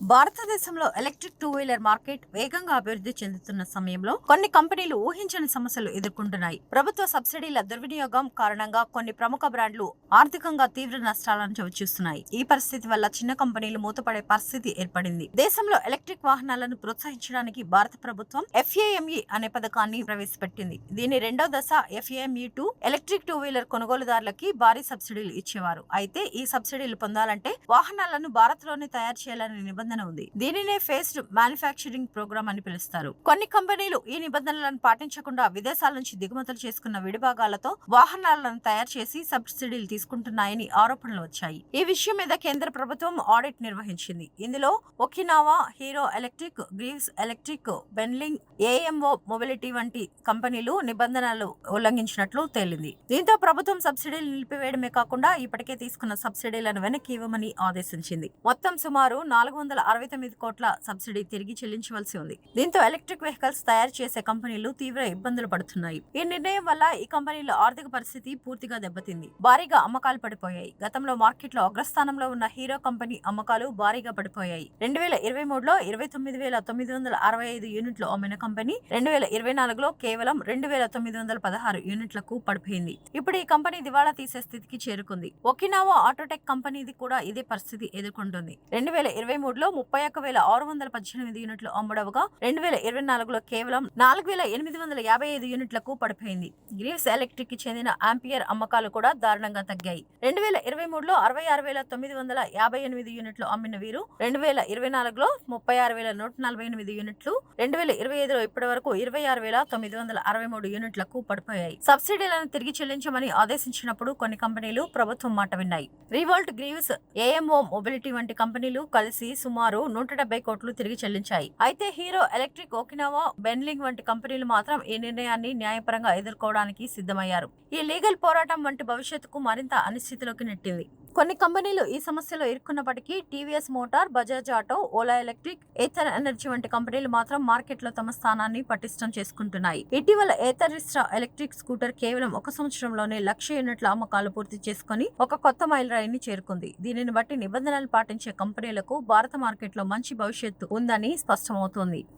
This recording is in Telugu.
భారతదేశంలో ఎలక్ట్రిక్ టూ వీలర్ మార్కెట్ వేగంగా అభివృద్ధి చెందుతున్న సమయంలో కొన్ని కంపెనీలు ఊహించని సమస్యలు ఎదుర్కొంటున్నాయి. ప్రభుత్వ సబ్సిడీల దుర్వినియోగం కారణంగా కొన్ని ప్రముఖ బ్రాండ్లు ఆర్థికంగా తీవ్ర నష్టాలను చవిచూస్తున్నాయి. ఈ పరిస్థితి వల్ల చిన్న కంపెనీలు మూతపడే పరిస్థితి ఏర్పడింది. దేశంలో ఎలక్ట్రిక్ వాహనాలను ప్రోత్సహించడానికి భారత ప్రభుత్వం ఎఫ్ఏఎంఈ అనే పథకాన్ని ప్రవేశపెట్టింది. దీని రెండో దశ FAME two electric two wheeler కొనుగోలుదారులకి భారీ సబ్సిడీలు ఇచ్చేవారు. అయితే ఈ సబ్సిడీలు పొందాలంటే వాహనాలను భారత్లోనే తయారు చేయాలని నిబంధన ఉంది. దీనినే ఫేస్డ్ మ్యానుఫ్యాక్చరింగ్ ప్రోగ్రామ్ అని పిలుస్తారు. కొన్ని కంపెనీలు ఈ నిబంధనలను పాటించకుండా విదేశాల నుంచి దిగుమతులు చేసుకున్న విడిభాగాలతో వాహనాలను తయారు చేసి సబ్సిడీలు తీసుకుంటున్నాయని ఆరోపణలు వచ్చాయి. ఈ విషయం మీద కేంద్ర ప్రభుత్వం ఆడిట్ నిర్వహించింది. ఇందులో Okinawa Hero Electric Greaves Electric Benling AMO mobility వంటి కంపెనీలు నిబంధనలు ఉల్లంఘించినట్లు తేలింది. దీంతో ప్రభుత్వం సబ్సిడీలు నిలిపివేయడమే కాకుండా ఇప్పటికే తీసుకున్న సబ్సిడీలను వెనక్కి ఇవ్వమని ఆదేశించింది. మొత్తం సుమారు నాలుగు వందల అరవై తొమ్మిది కోట్ల సబ్సిడీ తిరిగి చెల్లించవలసి ఉంది. దీంతో ఎలక్ట్రిక్ వెహికల్స్ తయారు చేసే కంపెనీలు తీవ్ర ఇబ్బందులు పడుతున్నాయి. ఈ నిర్ణయం వల్ల ఈ కంపెనీల ఆర్థిక పరిస్థితి పూర్తిగా దెబ్బతింది. భారీగా అమ్మకాలు పడిపోయాయి. గతంలో మార్కెట్లో అగ్రస్థానంలో ఉన్న హీరో కంపెనీ అమ్మకాలు భారీగా పడిపోయాయి. రెండు వేల ఇరవై మూడులో ఇరవై తొమ్మిది వేల తొమ్మిది వందల అరవై ఐదు యూనిట్లు అమ్మిన కంపెనీ రెండు వేల ఇరవై నాలుగులో కేవలం రెండు వేల తొమ్మిది వందల పదహారు యూనిట్లకు పడిపోయింది. ఇప్పుడు ఈ కంపెనీ దివాళా తీసే స్థితికి చేరుకుంది. ఒకినావా ఆటోటెక్ కంపెనీది కూడా ఇదే పరిస్థితి ఎదుర్కొంటుంది. రెండు వేల ఇరవై మూడులో ముప్పై ఒక్క వేల ఆరు వందల పద్దెనిమిది యూనిట్లు అమ్ముడవగా రెండు వేల ఇరవై నాలుగులో కేవలం నాలుగు వేల ఎనిమిది వందల యాభై ఐదు యూనిట్లకు పడిపోయింది. గ్రీవ్స్ ఎలక్ట్రిక్కి చెందిన ఆంపియర్ అమ్మకాలు కూడా దారుణంగా తగ్గాయి. రెండు వేల ఇరవై మూడులో అరవై ఆరు వేల తొమ్మిది వందల యాభై ఎనిమిది యూనిట్లు అమ్మిన వీరు రెండు వేల ఇరవై నాలుగులో ముప్పై ఆరు వేల నూట నలభై ఎనిమిది యూనిట్లు రెండు వేల ఇరవై ఐదులో ఇప్పటి వరకు ఇరవై ఆరు వేల తొమ్మిది వందల అరవై మూడు యూనిట్లకు పడిపోయాయి. సబ్సిడీలను తిరిగి చెల్లించమని ఆదేశించినప్పుడు కొన్ని కంపెనీలు ప్రభుత్వం మాట విన్నాయి. రివోల్ట్ గ్రీవ్స్ ఏఎంఓ మొబిలిటీ వంటి కంపెనీలు కలిసి సుమారు సుమారు నూట డెబ్బై కోట్లు తిరిగి చెల్లించాయి. అయితే హీరో ఎలక్ట్రిక్ ఓకినావా బెన్లింగ్ వంటి కంపెనీలు మాత్రం ఈ నిర్ణయాన్ని న్యాయపరంగా ఎదుర్కోవడానికి సిద్ధమయ్యారు. ఈ లీగల్ పోరాటం వంటి భవిష్యత్తుకు మరింత అనిశ్చితిలోకి నెట్టింది. కొన్ని కంపెనీలు ఈ సమస్యలో ఇరుక్కున్నప్పటికీ TVS Motor Bajaj auto Ola electric Ather energy వంటి కంపెనీలు మాత్రం మార్కెట్లో తమ స్థానాన్ని పటిష్టం చేసుకుంటున్నాయి. ఇటీవల ఏథరిస్ట్రా ఎలక్ట్రిక్ స్కూటర్ కేవలం ఒక సంవత్సరంలోనే లక్ష యూనిట్ల అమ్మకాలు పూర్తి చేసుకుని ఒక కొత్త మైలురాయిని చేరుకుంది. దీనిని బట్టి నిబంధనలు పాటించే కంపెనీలకు భారత మార్కెట్లో మంచి భవిష్యత్తు ఉందని స్పష్టమవుతోంది.